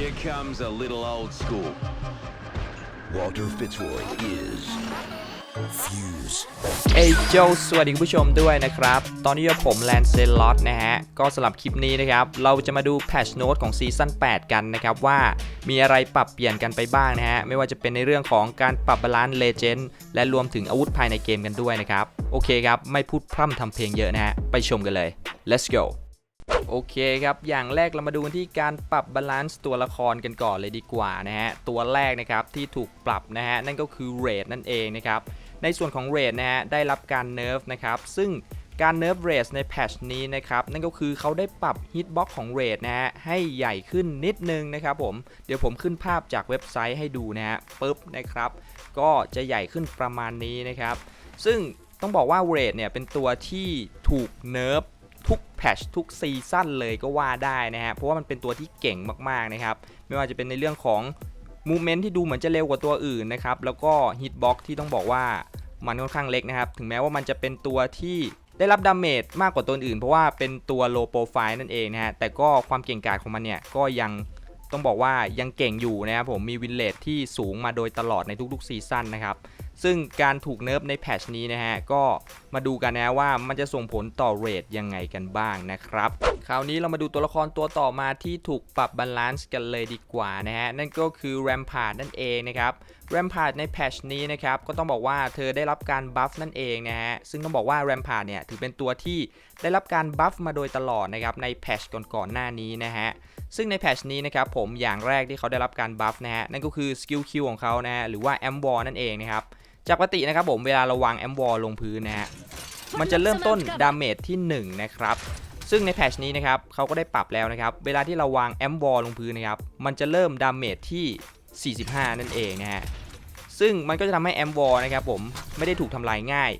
Here comes a little old school. Walter Fitzroy is Fuse. เอยโจสวัสดีคุณผู้ชมด้วยนะครับ ตอนนี้ผมแลนเซลลอตนะฮะ ก็สำหรับคลิปนี้นะครับ เราจะมาดูแพชโน้ตของซีซั่น8 กันนะครับว่ามีอะไรปรับเปลี่ยนกันไปบ้างนะฮะ ไม่ว่าจะเป็นในเรื่องของการปรับบาลานซ์เลเจนด์และรวมถึงอาวุธภายในเกมกันด้วยนะครับ โอเคครับ ไม่พูดพร่ำทำเพลงเยอะนะฮะ ไปชมกันเลย let's go โอเคครับ อย่างแรกเรามาดูที่การปรับบาลานซ์ตัวละครกันก่อนเลยดีกว่านะฮะ ตัวแรกนะครับที่ถูกปรับนะฮะ นั่นก็คือเรทนั่นเองนะครับ ในส่วนของเรทนะฮะ ได้รับการเนิร์ฟนะครับ ซึ่งการเนิร์ฟเรทในแพทชนี้นะครับ นั่นก็คือเขาได้ปรับฮิตบ็อกของเรทนะฮะ ให้ใหญ่ขึ้นนิดนึงนะครับผม เดี๋ยวผมขึ้นภาพจากเว็บไซต์ให้ดูนะฮะปุ๊บนะครับ ก็จะใหญ่ขึ้นประมาณนี้นะครับ ซึ่งต้องบอกว่าเรทเนี่ยเป็นตัวที่ถูกเนิร์ฟ ทุกแพชทุกซีซั่นเลยก็ว่าได้นะฮะเพราะว่ามันเป็นตัวที่เก่งมากๆนะครับไม่ว่าจะเป็นในเรื่องของมูเมนต์ที่ดูเหมือนจะเร็วกว่าตัวอื่นนะครับแล้วก็ฮิตบ็อกที่ต้องบอกว่ามันค่อนข้างเล็กนะครับถึงแม้ว่ามันจะเป็นตัวที่ได้รับดาเมจมากกว่าตัวอื่น เพราะว่าเป็นตัวโลโปรไฟล์นั่นเองนะฮะแต่ก็ความเก่งกาจของมันเนี่ยก็ยังต้องบอกว่ายังเก่งอยู่นะครับผมมีวินเลทที่สูงมาโดยตลอดในทุกๆซีซั่นนะครับ ซึ่งการถูกเนิร์ฟในแพชนี้นะฮะ ก็มาดูกันนะว่ามันจะส่งผลต่อเรทยังไงกันบ้างนะครับ คราวนี้เรามาดูตัวละครตัวต่อมาที่ถูกปรับบาลานซ์กันเลยดีกว่านะฮะ นั่นก็คือแรมพาร์ดนั่นเองนะครับแรมพาร์ดในแพชนี้นะครับ ก็ต้องบอกว่าเธอได้รับการบัฟนั่นเองนะฮะ ซึ่งต้องบอกว่าแรมพาร์ดเนี่ยถือเป็นตัวที่ได้รับการบัฟมาโดยตลอดนะครับในแพชก่อนๆหน้านี้นะฮะซึ่งในแพชนี้นะครับผมอย่างแรกที่เขาได้รับการบัฟนะฮะนั่นก็คือสกิลคิวของเขานะฮะหรือว่าแอมวอนั่นเองนะครับ จากปกตินะครับผมเวลาเราวางแอมวอลลงพื้นนะฮะมันจะเริ่มต้นดาเมจที่1นะครับซึ่งในแพชนี้นะครับเขาก็ได้ปรับแล้วนะครับเวลาที่เราวางแอมวอลลงพื้นนะครับมันจะเริ่มดาเมจที่ 45 นั่นเองนะฮะซึ่งมันก็จะทำให้แอมวอลนะครับผมไม่ได้ถูกทำลายง่าย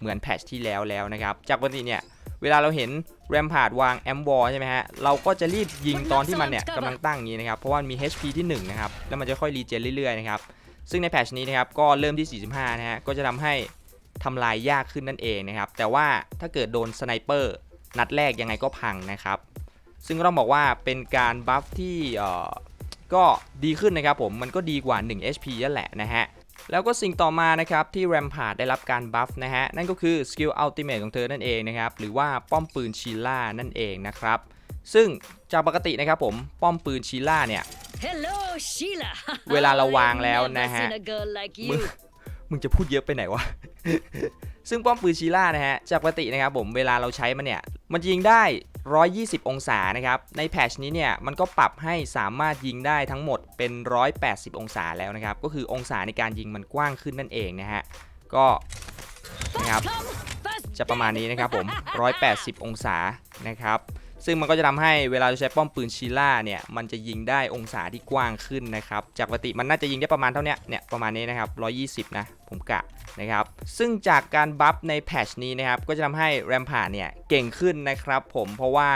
เหมือนแพชที่แล้วแล้วนะครับจากปกติเนี่ยเวลาเราเห็นแรมพาดวางแอมวอลใช่ไหมฮะเราก็จะรีบยิงตอนที่มันเนี่ยกำลังตั้งอย่างนี้นะครับเพราะว่ามี HP ที่1นะครับแล้วมันจะค่อยรีเจนเรื่อยๆนะครับ ซึ่งในแพทชนี้นะครับก็เริ่มที่ 45 นะฮะก็จะทำให้ทำลายยากขึ้นนั่นเองนะครับ แต่ว่าถ้าเกิดโดนสไนเปอร์นัดแรกยังไงก็พังนะครับ ซึ่งต้องบอกว่าเป็นการบัฟที่เอ่อก็ดีขึ้นนะครับผมมันก็ดีกว่า 1 HP นั่นแหละนะฮะแล้วก็สิ่งต่อมานะครับที่แรมพาร์ดได้รับการบัฟนะฮะนั่นก็คือสกิลอัลติเมทของเธอนั่นเองนะครับหรือว่าป้อมปืนชีล่านั่นเองนะครับ ซึ่งจากปกตินะครับผมป้อมปืนชีล่าเนี่ย Hello Sheila เวลาเราวางแล้วนะฮะ I've never seen a girl like มึง you มึงจะพูดเยอะไปไหนวะ ซึ่งป้อมปืนชีล่านะฮะ จากปกตินะครับผม เวลาเราใช้มันเนี่ย มันจะยิงได้ 120 องศานะครับ ในแพทชนี้เนี่ย มันก็ปรับให้สามารถยิงได้ทั้งหมดเป็น 180 องศาแล้วนะครับ ก็คือองศาในการยิงมันกว้างขึ้นนั่นเองนะฮะ ก็นะครับ Come first จะประมาณนี้นะครับผม 180 องศานะครับ ซึ่งมันก็จะทำให้เวลาเราใช้ป้อมปืนชีล่าเนี่ยมันจะยิงได้องศาที่กว้างขึ้นนะครับจากปกติมันน่าจะยิงได้ประมาณเท่านี้เนี่ยประมาณนี้นะครับ120 นะผมกะนะครับซึ่งจากการบัฟในแพชนี้นะครับก็จะทำให้แรมพาร์เนี่ยเก่งขึ้นนะครับผมเพราะว่า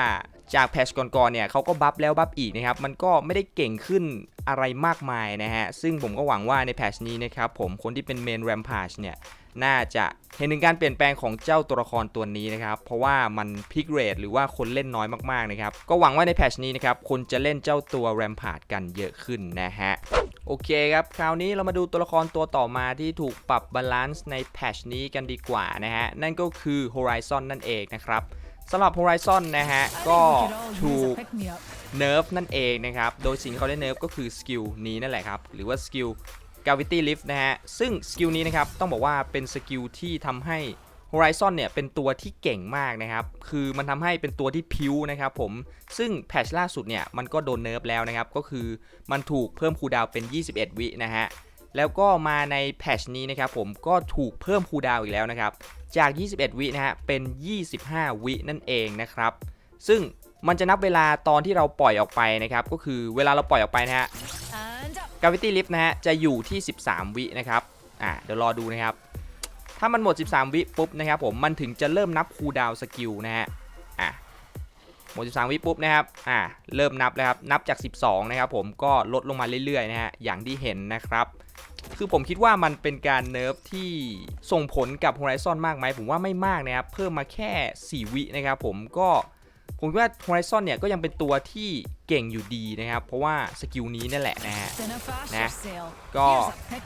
จากแพชก่อนๆเนี่ยเขาก็บัฟแล้วบัฟอีกนะครับ มันก็ไม่ได้เก่งขึ้นอะไรมากมายนะฮะ ซึ่งผมก็หวังว่าในแพชนี้นะครับผมคนที่เป็นเมนแรมพาร์ดเนี่ย น่าจะเห็นถึงการเปลี่ยนแปลงของเจ้าตัวละครตัวนี้นะครับ เพราะว่ามันพิกเรทหรือว่าคนเล่นน้อยมากๆนะครับ ก็หวังว่าในแพชนี้นะครับคนจะเล่นเจ้าตัวแรมพาดกันเยอะขึ้นนะฮะโอเคครับ คราวนี้เรามาดูตัวละครตัวต่อมาที่ถูกปรับบาลานซ์ในแพชนี้กันดีกว่านะฮะ นั่นก็คือ Horizon นั่นเองนะครับ สำหรับ Horizon นะฮะ ก็ถูกเนิร์ฟนั่นเองนะครับ โดยสิ่งที่เขาได้เนิร์ฟก็คือสกิลนี้นั่นแหละครับ หรือว่าสกิล Gravity Lift นะฮะ ซึ่งสกิลนี้นะครับ ต้องบอกว่าเป็นสกิลที่ทำให้ Horizon เนี่ย เป็นตัวที่เก่งมากนะครับ คือมันทำให้เป็นตัวที่พิ้วนะครับผม ซึ่งแพทชล่าสุดเนี่ย มันก็โดนเนิร์ฟแล้วนะครับ ก็คือมันถูกเพิ่มคูลดาวน์เป็น 21 วินะฮะ แล้วก็มาในแพชนี้นะครับผมก็ถูกเพิ่มคูดาวอีกแล้วนะครับ จาก 21 วินะฮะเป็น 25 วินั่นเองนะครับ ซึ่งมันจะนับเวลาตอนที่เราปล่อยออกไปนะครับ ก็คือเวลาเราปล่อยออกไปนะฮะ and up Gravity Lift นะฮะจะอยู่ที่ 13 วินะครับอ่าเดี๋ยวรอดูนะครับ ถ้ามันหมด 13 วิปุ๊บนะครับผมมันถึงจะเริ่มนับคูดาวสกิลนะฮะ หมด 13 วิปุ๊บนะครับ อ่า เริ่มนับแล้วครับ นับจาก 12 นะครับผม ก็ลดลงมาเรื่อยๆ นะฮะ อย่างที่เห็นนะครับ คือผมคิดว่ามันเป็นการเนิร์ฟที่ส่งผลกับ Horizon มากไหม ผมว่าไม่มากนะครับ เพิ่มมาแค่ 4 วินะครับผม ก็ผมว่า Horizon เนี่ยก็ยังเป็นตัวที่เก่งอยู่ดีนะครับ เพราะว่าสกิลนี้นั่นแหละนะฮะ Cinefast Nah. for sale. ก็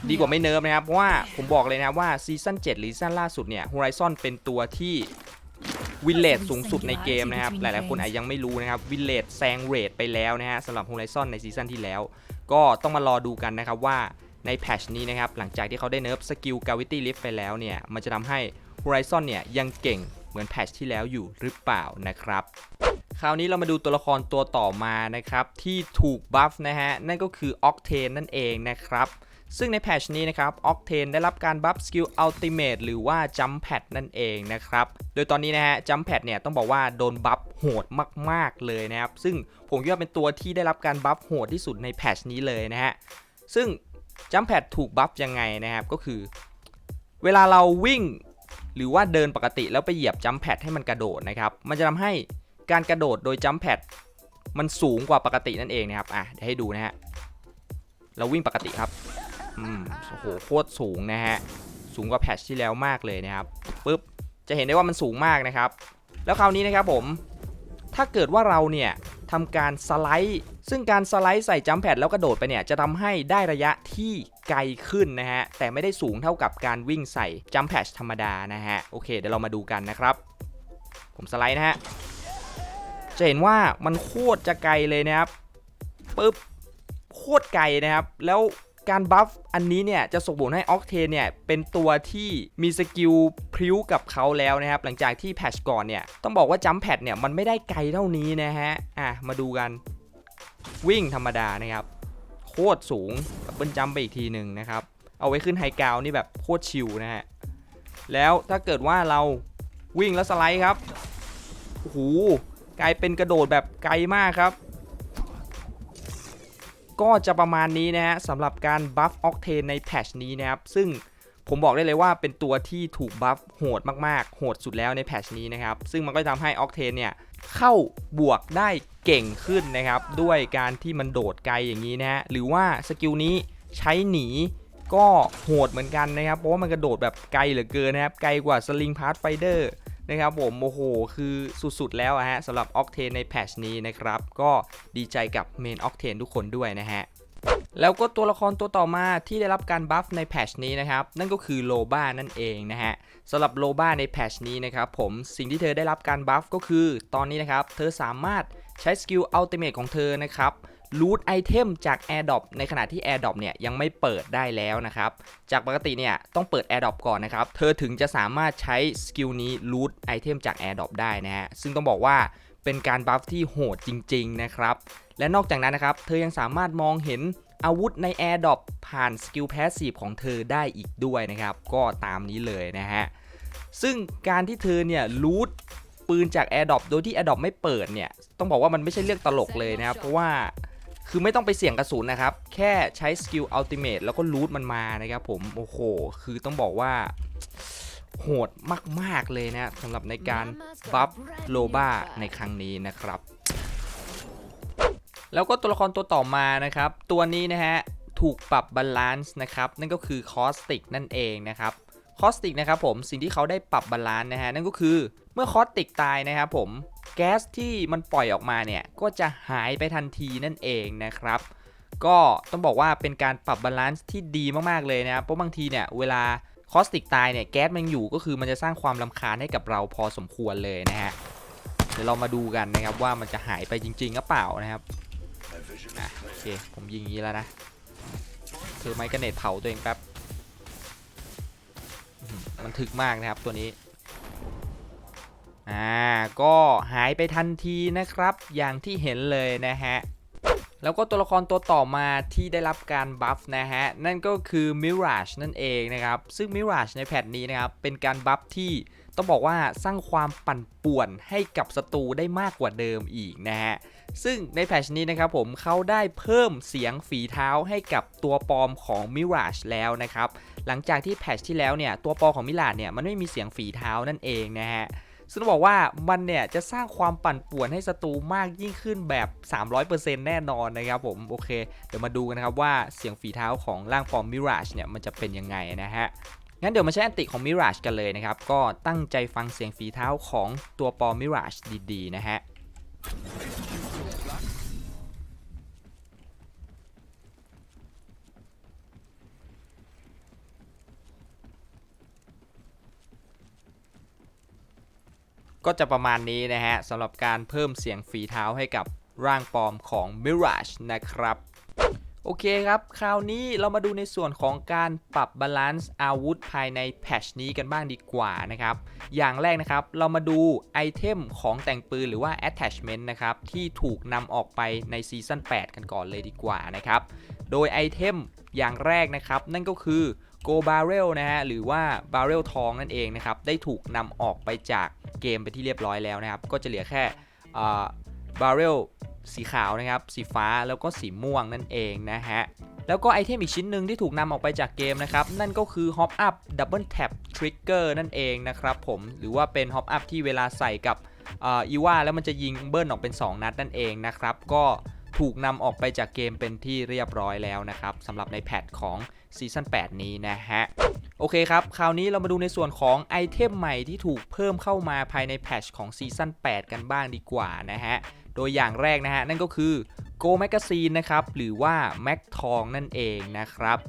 ดีกว่าไม่เนิร์ฟนะครับ เพราะว่าผมบอกเลยนะว่าซีซั่น7หรือซีซั่นล่าสุดเนี่ย Horizon เป็นตัวที่ วินเลดสูงสุดในเกมนะครับ หลายๆ คนอาจยังไม่รู้นะครับ วินเลดแซงเรทไปแล้วนะฮะสำหรับ Horizon ในซีซั่นที่แล้ว ก็ต้องมารอดูกันนะครับว่าในแพทชนี้นะครับ หลังจากที่เขาได้เนิร์ฟสกิล Gravity Lift ไปแล้วเนี่ย มันจะทำให้ Horizon เนี่ยยังเก่งเหมือนแพทชที่แล้วอยู่หรือเปล่านะครับ คราวนี้เรามาดูตัวละครตัวต่อมานะครับ ที่ถูกบัฟนะฮะ นั่นก็คือ Octane นั่นเองนะครับ ซึ่งในแพชนี้นะครับ Octane ได้รับการบัฟสกิล Ultimate หรือว่า Jump Pad นั่นเองนะครับ โดยตอนนี้นะฮะ Jump Pad เนี่ยต้องบอกว่าโดนบัฟโหดมาก ๆ เลยนะครับ ซึ่งผมคิดว่าเป็นตัวที่ได้รับการบัฟโหดที่สุดในแพชนี้เลยนะฮะ ซึ่ง Jump Pad ถูกบัฟยังไงนะครับ ก็คือ เวลาเราวิ่ง หรือว่าเดินปกติแล้วไปเหยียบ Jump Pad ให้มันกระโดดนะครับ มันจะทำให้การกระโดดโดย Jump Pad มันสูงกว่าปกตินั่นเองนะครับ อะเดี๋ยวให้ดูนะฮะ เราวิ่งปกติครับ อืมโอ้โหโคตรสูงนะฮะ สูงกว่าแพทชที่แล้วมากเลยนะครับปึ๊บจะเห็นได้ว่ามันสูงมากนะครับ แล้วคราวนี้นะครับผมถ้าเกิดว่าเราเนี่ยทำการสไลด์ ซึ่งการสไลด์ใส่จัมแพดแล้วกระโดดไปเนี่ยจะทำให้ได้ระยะที่ไกลขึ้นนะฮะ แต่ไม่ได้สูงเท่ากับการวิ่งใส่จัมแพดธรรมดานะฮะ โอเคเดี๋ยวเรามาดูกันนะครับ ผมสไลด์นะฮะ จะเห็นว่ามันโคตรจะไกลเลยนะครับปึ๊บโคตรไกลนะครับ แล้ว การบัฟอันนี้เนี่ยจะส่งผลให้ออกเทนเนี่ยเป็นตัวที่มีสกิลพริ้วกับเขาแล้วนะครับ หลังจากที่แพชก่อนเนี่ยต้องบอกว่าจัมแพดเนี่ยมันไม่ได้ไกลเท่านี้นะฮะอะมาดูกันวิ่งธรรมดานะครับ โคตรสูงดับเบิลจัมไปอีกทีหนึ่งนะครับ เอาไว้ขึ้นไฮกราวนี่แบบโคตรชิลนะฮะแล้วถ้าเกิดว่าเราวิ่งแล้วสไลด์ครับโอ้โหกลายเป็นกระโดดแบบไกลมากครับ ก็จะประมาณนี้นะฮะสำหรับการบัฟออกเทนในแพทชนี้นะครับ ซึ่งผมบอกได้เลยว่าเป็นตัวที่ถูกบัฟโหดมากๆ โหดสุดแล้วในแพทชนี้นะครับ ซึ่งมันก็จะทำให้ออกเทนเนี่ยเข้าบวกได้เก่งขึ้นนะครับ ด้วยการที่มันโดดไกลอย่างนี้นะฮะ หรือว่าสกิลนี้ใช้หนีก็โหดเหมือนกันนะครับ เพราะว่ามันกระโดดแบบไกลเหลือเกินนะครับ ไกลกว่าสลิงพาร์ f ไฟเดอร์ นะครับผมโอ้โหคือสุดๆแล้วอะฮะสำหรับ Octane ในแพทชนี้นะครับ ก็ดีใจกับเมน Octane ทุกคนด้วยนะฮะแล้วก็ตัวละครตัวต่อมาที่ได้รับการบัฟในแพชนี้นะครับ นั่นก็คือโลบ้านั่นเองนะฮะสำหรับโลบ้าในแพชนี้นะครับผมสิ่งที่เธอได้รับการบัฟก็คือตอนนี้นะครับ เธอสามารถใช้สกิลอัลติเมทของเธอนะครับ ลูดไอเทมจาก AirDrop ในขณะที่ AirDrop เนี่ยยังไม่เปิดได้แล้วนะครับ จากปกติเนี่ยต้องเปิด AirDrop ก่อนนะครับ เธอถึงจะสามารถใช้สกิลนี้ลูดไอเทมจาก AirDrop ได้นะฮะ ซึ่งต้องบอกว่าเป็นการบัฟที่โหดจริง ๆ นะครับ และนอกจากนั้นนะครับ เธอยังสามารถมองเห็นอาวุธใน AirDrop ผ่านสกิลแพสซีฟของเธอได้อีกด้วยนะครับ ก็ตามนี้เลยนะฮะ ซึ่งการที่เธอเนี่ยลูดปืนจาก AirDrop โดยที่ AirDrop ไม่เปิดเนี่ย ต้องบอกว่ามันไม่ใช่เรื่องตลกเลยนะครับ เพราะว่า คือไม่ต้องไปเสี่ยงกระสุนนะครับ แค่ใช้สกิลอัลติเมทแล้วก็ลูดมันมานะครับผม โอ้โห คือต้องบอกว่า โหดมาก ๆ เลยนะสำหรับในการบัฟโลบ้าในครั้งนี้นะครับ แล้วก็ตัวละครตัวต่อมานะครับ ตัวนี้นะฮะ ถูกปรับบาลานซ์นะครับ นั่นก็คือคอสติกนั่นเองนะครับคอสติกนะครับผมสิ่งที่เขาได้ปรับบาลานซ์นะฮะนั่นก็คือเมื่อคอสติกตายนะครับผม แก๊สที่มันปล่อยออกมาเนี่ยก็จะหายไปทันทีนั่นเองนะครับ ก็ต้องบอกว่าเป็นการปรับบาลานซ์ที่ดีมากๆเลยนะครับเพราะบางทีเนี่ยเวลาคอสติกตายเนี่ยแก๊สมันอยู่ก็คือมันจะสร้างความลำคาญให้กับเราพอสมควรเลยนะฮะเดี๋ยวเรามาดูกันนะครับว่ามันจะหายไปจริงๆหรือเปล่านะครับอะโอเคผมยิงอย่างนี้แล้วนะถือไม้กระเนตเผาตัวเองแป๊บมันถึกมากนะครับตัวนี้ อ่าก็หายไปทันทีนะครับ อย่างที่เห็นเลยนะฮะ แล้วก็ตัวละครตัวต่อมาที่ได้รับการบัฟนะฮะ นั่นก็คือ Mirage นั่นเองนะครับ ซึ่ง Mirage ในแพทนี้นะครับ เป็นการบัฟที่ต้องบอกว่าสร้างความปั่นป่วนให้กับศัตรูได้มากกว่าเดิมอีกนะฮะ ซึ่งในแพทชนี้นะครับผมเขาได้เพิ่มเสียงฝีเท้าให้กับตัวปลอมของ Mirage แล้วนะครับ หลังจากที่แพทชที่แล้วเนี่ยตัวปลอมของ Mirage เนี่ยมันไม่มีเสียงฝีเท้านั่นเองนะฮะ ซึ่งบอกว่ามันเนี่ยจะสร้างความปั่นป่วนให้ศัตรูมากยิ่งขึ้นแบบ 300%แน่นอนนะครับผมโอเค เดี๋ยวมาดูกันนะครับว่าเสียงฝีเท้าของร่างฟอร์มมิราชเนี่ยมันจะเป็นยังไงนะฮะงั้นเดี๋ยวมาใช้อันติของมิราชกันเลยนะครับ ก็ตั้งใจฟังเสียงฝีเท้าของตัวปอมิราชดีๆ นะฮะ ก็จะประมาณนี้นะฮะสำหรับการเพิ่มเสียงฝีเท้าให้กับร่างปลอมของ Mirage นะครับโอเคครับ คราวนี้เรามาดูในส่วนของการปรับบาลานซ์อาวุธภายในแพชนี้กันบ้างดีกว่านะครับ อย่างแรกนะครับ เรามาดูไอเทมของแต่งปืนหรือว่า attachment นะครับ ที่ถูกนำออกไปในซีซั่น8 กันก่อนเลยดีกว่านะครับ โดยไอเทมอย่างแรกนะครับ นั่นก็คือ Go Barrel นะฮะหรือว่า Barrel ทองนั่นเองนะครับได้ถูกนำออกไปจากเกมไปที่เรียบร้อยแล้วนะครับ ก็จะเหลือแค่บาร์เรลสีขาวนะครับ สีฟ้าแล้วก็สีม่วงนั่นเองนะฮะ แล้วก็ไอเทมอีกชิ้นหนึ่งที่ถูกนำออกไปจากเกมนะครับ นั่นก็คือ Hop Up Double Tap Trigger นั่นเองนะครับผมหรือว่าเป็น Hop Up ที่เวลาใส่กับอีว่าแล้วมันจะยิงเบิ้ลออกเป็น 2 นัดนั่นเองนะครับ ก็ ถูกนำออกไปจากเกมเป็นที่เรียบร้อยแล้วนะครับสำหรับในแพทของซีซั่น8 นี้นะฮะ โอเคครับ คราวนี้เรามาดูในส่วนของไอเทมใหม่ที่ถูกเพิ่มเข้ามาภายในแพทชของซีซั่น8 กันบ้างดีกว่านะฮะ โดยอย่างแรกนะฮะ นั่นก็คือโกแมกกาซีนนะครับ หรือว่าแม็กทองนั่นเองนะครับ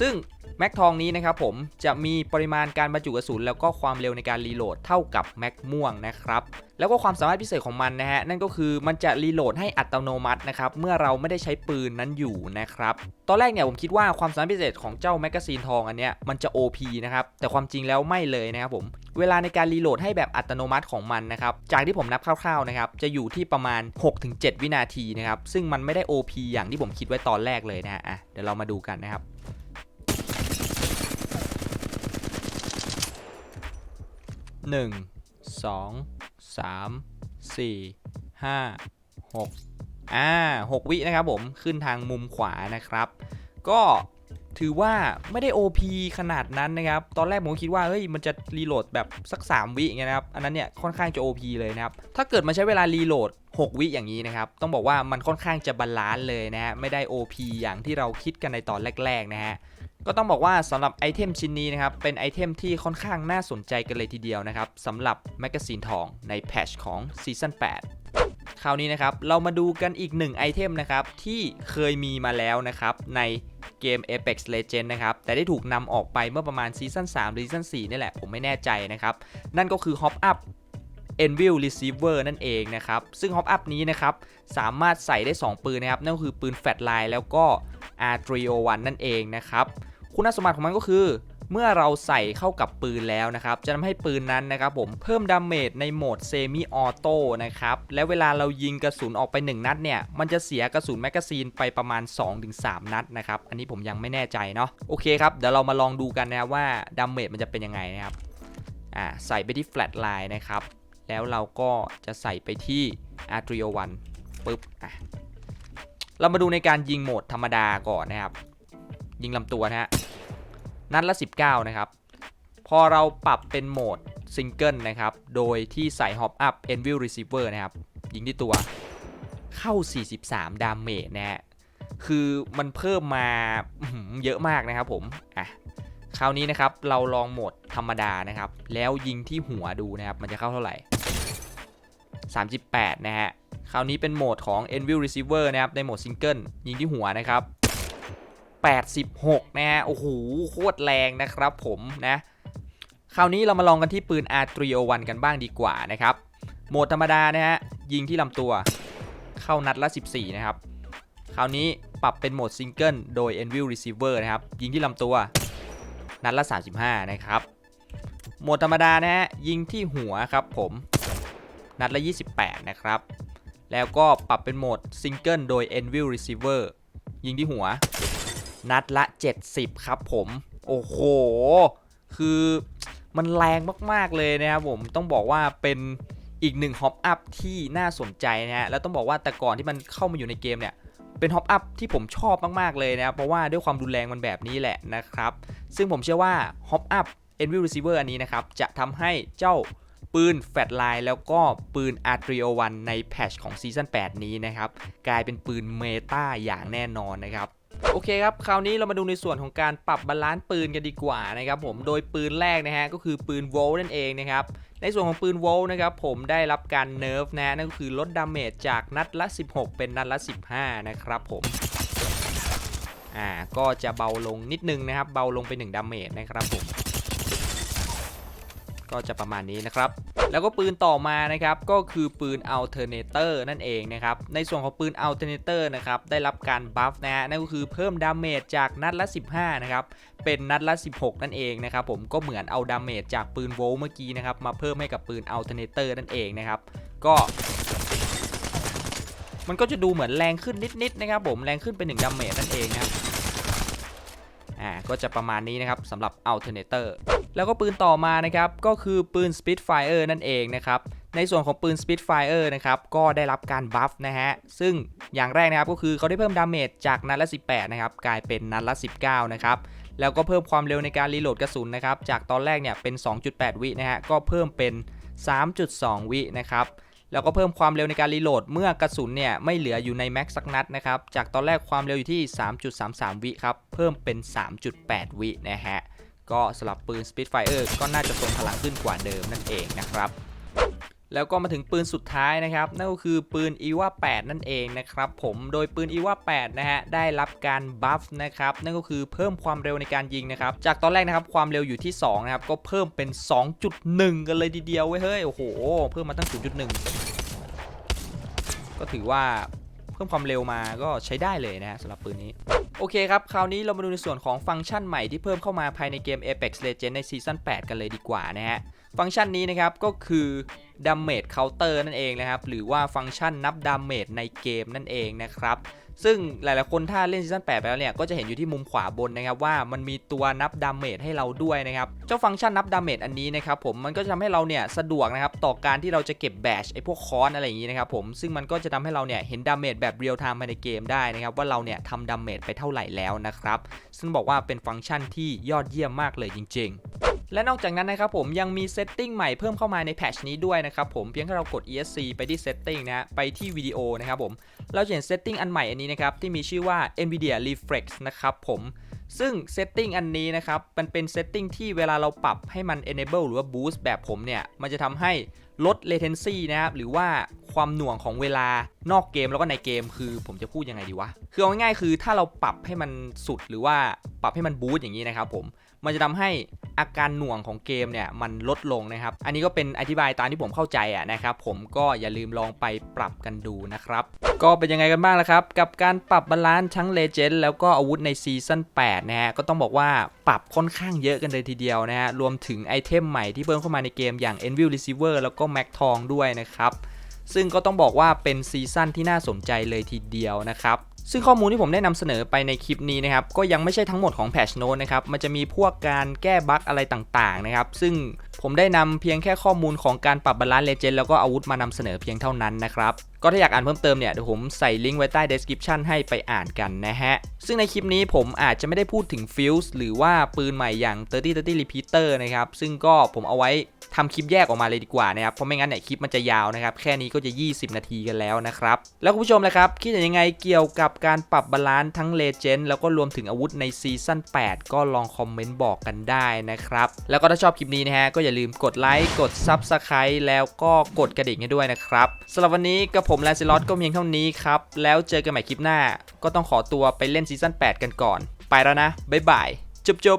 ซึ่ง แม็กทองนี้นะครับผมจะมีปริมาณการบรรจุกระสุนแล้วก็ความเร็วในการรีโหลดเท่ากับแม็กม่วงนะครับแล้วก็ความสามารถพิเศษของมันนะฮะนั่นก็คือมันจะรีโหลดให้อัตโนมัตินะครับเมื่อเราไม่ได้ใช้ปืนนั้นอยู่นะครับตอนแรกเนี่ยผมคิดว่าความสามารถพิเศษของเจ้าแมกกาซีนทองอันเนี้ยมันจะ OP นะครับแต่ความจริงแล้วไม่เลยนะครับผมเวลาในการรีโหลดให้แบบอัตโนมัติของมันนะครับจากที่ผมนับคร่าวๆนะครับจะอยู่ที่ประมาณ 6-7 วินาทีนะครับซึ่งมันไม่ได้ OP อย่างที่ผมคิดไว้ตอนแรกเลยนะฮะเดี๋ยวเรามาดูกันนะครับ 1 2 3 4 5 6อ่า6วินะครับผมขึ้นทางมุมขวานะครับ ก็ถือว่าไม่ได้ OP ขนาดนั้นนะครับ ตอนแรกผมคิดว่าเฮ้ยมันจะรีโหลดแบบสัก 3 วิอย่างเงี้ยนะครับ อันนั้นเนี่ยค่อนข้างจะ OP เลยนะครับ ถ้าเกิดมาใช้เวลารีโหลด 6 วิอย่างนี้นะครับ ต้องบอกว่ามันค่อนข้างจะบาลานซ์เลยนะฮะ ไม่ได้ OP อย่างที่เราคิดกันในตอนแรก ๆ นะฮะ ก็ต้องบอกว่าสำหรับไอเทมชิ้นนี้นะครับ เป็นไอเทมที่ค่อนข้างน่าสนใจกันเลยทีเดียวนะครับสำหรับแมกกาซีนทองในแพชของซีซั่น8คราวนี้นะครับ เรามาดูกันอีกหนึ่งไอเทมนะครับ ที่เคยมีมาแล้วนะครับ ในเกม Apex Legends นะครับ แต่ได้ถูกนำออกไปเมื่อประมาณซีซั่น3หรือซีซั่น4นี่แหละ ผมไม่แน่ใจนะครับ นั่นก็คือ Hop Up Envil Receiver นั่นเองนะครับ ซึ่ง Hop Up นี้นะครับ สามารถใส่ได้ 2 ปืนนะครับ นั่นก็คือปืน Flatline แล้วก็ R301 นั่นเองนะครับ คุณสมบัติของมันก็คือ เมื่อเราใส่เข้ากับปืนแล้วนะครับ จะทำให้ปืนนั้นนะครับผมเพิ่มดาเมจในโหมดเซมิออโต้นะครับ และเวลาเรายิงกระสุนออกไป 1 นัดเนี่ย มันจะเสียกระสุนแมกกาซีนไปประมาณ 2-3 นัดนะครับ อันนี้ผมยังไม่แน่ใจเนาะ โอเคครับ เดี๋ยวเรามาลองดูกันนะว่าดาเมจมันจะเป็นยังไงนะครับ อ่า ใส่ไปที่แฟลตไลน์นะครับ แล้วเราก็จะใส่ไปที่ a r t r i o 1ปึ๊บอะเรามาดูในการยิงโหมดธรรมดาก่อนนะครับ ยิงลำตัวนะฮะนัดละ 19 นะครับ พอเราปรับเป็นโหมดซิงเกิลนะครับ โดยที่ใส่ Hop Up Envil Receiver นะครับ ยิงที่ตัวเข้า 43 ดาเมจนะฮะ คือมันเพิ่มมาเยอะมากนะครับผม อะ คราวนี้นะครับเราลองโหมดธรรมดานะครับ แล้วยิงที่หัวดูนะครับมันจะเข้าเท่าไหร่ 38 นะฮะ คราวนี้เป็นโหมดของ Envil Receiver นะครับ ในโหมดซิงเกิลยิงที่หัวนะครับ 86 นะฮะ โอ้โห โคตรแรงนะครับผมนะ คราวนี้เรามาลองกันที่ปืน R301 กันบ้างดีกว่านะครับ โหมดธรรมดานะฮะ ยิงที่ลำตัว เข้านัดละ 14 นะครับ คราวนี้ปรับเป็นโหมดซิงเกิลโดย Envil Receiver นะครับ ยิงที่ลำตัว นัดละ 35 นะครับ โหมดธรรมดานะฮะ ยิงที่หัวครับผม นัดละ 28 นะครับ แล้วก็ปรับเป็นโหมดซิงเกิลโดย Envil Receiver ยิงที่หัว นัดละ 70 ครับผม โอ้โห คือมันแรงมาก ๆ เลยนะครับผม ต้องบอกว่าเป็นอีกหนึ่งฮอปอัพที่น่าสนใจนะฮะ แล้วต้องบอกว่าแต่ก่อนที่มันเข้ามาอยู่ในเกมเนี่ย เป็นฮอปอัพที่ผมชอบมากๆเลยนะครับเพราะว่าด้วยความรุนแรงมันแบบนี้แหละนะครับ ซึ่งผมเชื่อว่าฮอปอัพเอ็นวิลรีเซิเวอร์อันนี้นะครับ จะทำให้เจ้าปืนแฟลตไลน์แล้วก็ปืน a r t r i o 1ในแพชของซีซั่น8นี้นะครับ กลายเป็นปืนเมตาอย่างแน่นอนนะครับ โอเคครับ คราวนี้เรามาดูในส่วนของการปรับบาลานซ์ปืนกันดีกว่านะครับผม โดยปืนแรกนะฮะก็คือปืนโวล์นั่นเองนะครับ ในส่วนของปืนโวล์นะครับผมได้รับการเนิร์ฟนะฮะนั่นก็คือลดดาเมจจากนัดละ 16 เป็นนัดละ 15 นะครับผม อ่าก็จะเบาลงนิดนึงนะครับ เบาลงไป1ดาเมจนะครับผม ก็จะประมาณนี้นะครับ แล้วก็ปืนต่อมานะครับก็คือปืน Alternator นั่นเองนะครับในส่วนของปืน Alternator นะครับได้รับการบัฟนะฮะนั่นก็คือเพิ่มดาเมจจากนัดละ 15นะครับเป็นนัดละ 16 นั่นเองนะครับผมก็เหมือนเอาดาเมจจากปืนโวล์เมื่อกี้นะครับมาเพิ่มให้กับปืน Alternator นั่นเองนะครับก็มันก็จะดูเหมือนแรงขึ้นนิดๆนะครับผมแรงขึ้นเป็น1ดาเมจนั่นเองนะครับ อ่าก็จะประมาณนี้นะครับสำหรับ Alternator แล้วก็ปืนต่อมานะครับก็คือปืน Spitfire นั่นเองนะครับในส่วนของปืน Spitfire นะครับก็ได้รับการบัฟนะฮะซึ่งอย่างแรกนะครับก็คือเขาได้เพิ่มดาเมจจากนัดละ 18 นะครับกลายเป็นนัดละ 19 นะครับแล้วก็เพิ่มความเร็วในการรีโหลดกระสุนนะครับจากตอนแรกเนี่ยเป็น 2.8 วินะฮะก็เพิ่มเป็น 3.2 วินะครับ แล้วก็เพิ่มความเร็วในการรีโหลดเมื่อกระสุนเนี่ยไม่เหลืออยู่ในแม็กซ์สักนัดนะครับ จากตอนแรกความเร็วอยู่ที่ 3.33 วิครับ เพิ่มเป็น 3.8 วินะฮะ ก็สลับปืน Spitfire ก็น่าจะทรงพลังขึ้นกว่าเดิมนั่นเองนะครับ แล้วก็มาถึงปืนสุดท้ายนะครับ นั่นก็คือปืน e v a 8นั่นเองนะครับผมโดยปืน e v a 8นะฮะได้รับการบัฟนะครับนั่นก็คือเพิ่มความเร็วในการยิงนะครับจากตอนแรกนะครับความเร็วอยู่ที่2นะครับก็เพิ่มเป็น 2.1 กันเลยทีเดียวเว้ยเฮ้ยโอ้โหเพิ่มมาตั้ง 0.1 ก็ถือว่าเพิ่มความเร็วมาก็ใช้ได้เลยนะฮะสำหรับปืนนี้โอเคครับ คราวนี้เรามาดูในส่วนของฟังก์ชันใหม่ที่เพิ่มเข้ามาภายในเกม Apex Legends ในซีซั่น8 กันเลยดีกว่านะฮะ ฟังก์ชันนี้นะครับก็คือ Damage Counter นั่นเองนะครับ หรือว่าฟังก์ชันนับดาเมจในเกมนั่นเองนะครับซึ่งหลายๆคนถ้าเล่นซีซั่น8ไปแล้วเนี่ยก็จะเห็นอยู่ที่มุมขวาบนนะครับว่ามันมีตัวนับดาเมจให้เราด้วยนะครับเจ้าฟังก์ชันนับดาเมจอันนี้นะครับผมมันก็จะทำให้เราเนี่ยสะดวกนะครับต่อการที่เราจะเก็บแบชไอ้พวกคอนอะไรอย่างนี้นะครับผมซึ่งมันก็จะทำให้เราเนี่ยเห็นดาเมจแบบเรียลไทม์ภายในเกมได้นะครับว่าเราเนี่ยทำดาเมจไปเท่าไหร่แล้วนะครับซึ่งบอกว่าเป็นฟังก์ชันที่ยอดเยี่ยมมากเลยจริง ๆ และนอกจากนั้นนะครับผมยังมีเซตติ้งใหม่เพิ่มเข้ามาในแพชนี้ด้วยนะครับผมเพียงแค่เรากด ESC ไปที่ Setting นะฮะไปที่วิดีโอนะครับผมเราจะเห็น Setting อันใหม่อันนี้นะครับที่มีชื่อว่า NVIDIA Reflex นะครับผมซึ่ง Setting อันนี้นะครับมันเป็น Setting ที่เวลาเราปรับให้มัน Enable หรือว่า Boost แบบผมเนี่ยมันจะทำให้ลด latency นะครับหรือว่าความหน่วงของเวลานอกเกมแล้วก็ในเกมคือผมจะพูดยังไงดีวะ คือเอาง่ายๆคือถ้าเราปรับให้มันสุดหรือว่าปรับให้มันบูสต์อย่างนี้นะครับผม มันจะทำให้อาการหน่วงของเกมเนี่ยมันลดลงนะครับ อันนี้ก็เป็นอธิบายตามที่ผมเข้าใจอะนะครับ ผมก็อย่าลืมลองไปปรับกันดูนะครับ ก็เป็นยังไงกันบ้างล่ะครับ กับการปรับบาลานซ์ทั้งเลเจนด์แล้วก็อาวุธในซีซั่น8นะฮะก็ต้องบอกว่าปรับค่อนข้างเยอะกันเลยทีเดียวนะฮะรวมถึงไอเทมใหม่ที่เพิ่มเข้ามาในเกมอย่าง Envil Receiver แล้วก็ Mac ทองด้วยนะครับซึ่งก็ต้องบอกว่าเป็นซีซั่นที่น่าสนใจเลยทีเดียวนะครับ ซึ่งข้อมูลที่ผมได้นำเสนอไปในคลิปนี้นะครับ ก็ยังไม่ใช่ทั้งหมดของ Patch Note นะครับ มันจะมีพวกการแก้บั๊กอะไรต่างๆนะครับ ซึ่งผมได้นำเพียงแค่ข้อมูลของการปรับบาลานซ์เลเจนด์แล้วก็อาวุธมานำเสนอเพียงเท่านั้นนะครับก็ถ้าอยากอ่านเพิ่มเติมเนี่ยเดี๋ยวผมใส่ลิงก์ไว้ใต้ description ให้ไปอ่านกันนะฮะ ซึ่งในคลิปนี้ผมอาจจะไม่ได้พูดถึงฟิลส์หรือว่าปืนใหม่อย่าง 30 30 repeater นะครับ ซึ่งก็ผมเอาไว้ทำคลิปแยกออกมาเลยดีกว่านะครับ เพราะไม่งั้นเนี่ยคลิปมันจะยาวนะครับ แค่นี้ก็จะ 20 นาทีกันแล้วนะครับ แล้วคุณผู้ชมล่ะครับ คิดยังไงเกี่ยวกับการปรับบาลานซ์ทั้งเลเจนด์แล้วก็รวมถึงอาวุธในซีซั่น8 ก็ลองคอมเมนต์บอกกันได้นะครับ แล้วก็ถ้าชอบคลิปนี้นะฮะก็อย่าลืมกดไลค์กด Subscribe แล้วก็กดกระดิ่งให้ด้วยนะครับสำหรับวันนี้กับผมแลนซิลอตก็เพียงเท่านี้ครับ แล้วเจอกันใหม่คลิปหน้า ก็ต้องขอตัวไปเล่นซีซั่น8 กันก่อน ไปแล้วนะ บ๊ายบายจุบจุบ